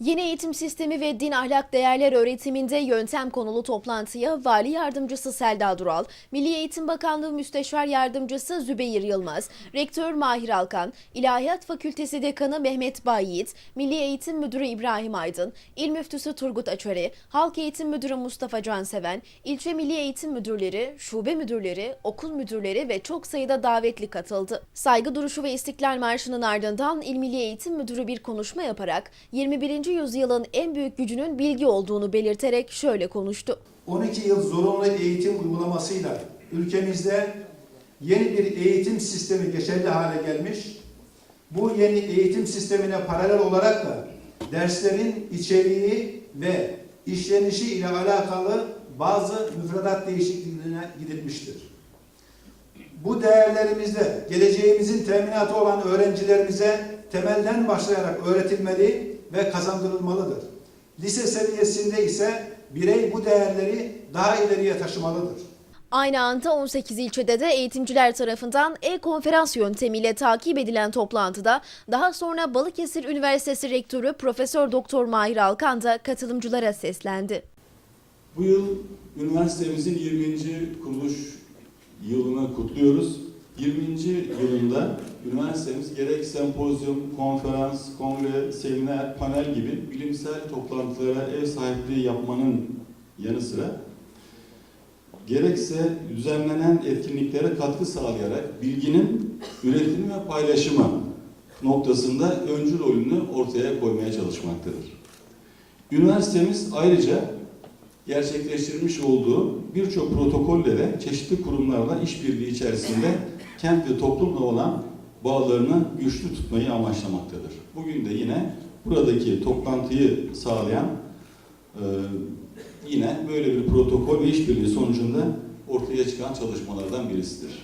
Yeni eğitim sistemi ve din ahlak değerler öğretiminde yöntem konulu toplantıya Vali Yardımcısı Selda Dural, Milli Eğitim Bakanlığı Müsteşar Yardımcısı Zübeyir Yılmaz, Rektör Mahir Alkan, İlahiyat Fakültesi Dekanı Mehmet Bayyiğit, Milli Eğitim Müdürü İbrahim Aydın, İl Müftüsü Turgut Açarı, Halk Eğitim Müdürü Mustafa Canseven, ilçe Milli Eğitim Müdürleri, şube müdürleri, okul müdürleri ve çok sayıda davetli katıldı. Saygı duruşu ve İstiklal Marşı'nın ardından İl Milli Eğitim Müdürü bir konuşma yaparak 21. yüzyılın en büyük gücünün bilgi olduğunu belirterek şöyle konuştu. 12 yıl zorunlu eğitim uygulamasıyla ülkemizde yeni bir eğitim sistemi geçerli hale gelmiş. Bu yeni eğitim sistemine paralel olarak da derslerin içeriği ve işlenişi ile alakalı bazı müfredat değişikliklerine gidilmiştir. Bu değerlerimizde geleceğimizin teminatı olan öğrencilerimize temelden başlayarak öğretilmeli ve kazandırılmalıdır. Lise seviyesinde ise birey bu değerleri daha ileriye taşımalıdır. Aynı anda 18 ilçede de eğitimciler tarafından e-konferans yöntemiyle takip edilen toplantıda daha sonra Balıkesir Üniversitesi Rektörü Profesör Doktor Mahir Alkan da katılımcılara seslendi. Bu yıl üniversitemizin 20. kuruluş yılını kutluyoruz. 20. yılında üniversitemiz gerek sempozyum, konferans, kongre, seminer, panel gibi bilimsel toplantılara ev sahipliği yapmanın yanı sıra gerekse düzenlenen etkinliklere katkı sağlayarak bilginin üretimi ve paylaşımı noktasında öncü rolünü ortaya koymaya çalışmaktadır. Üniversitemiz ayrıca gerçekleştirmiş olduğu birçok protokollere çeşitli kurumlarla işbirliği içerisinde kent ve toplumla olan bağlarını güçlü tutmayı amaçlamaktadır. Bugün de yine buradaki toplantıyı sağlayan e, yine böyle bir protokol ve işbirliği sonucunda ortaya çıkan çalışmalardan birisidir.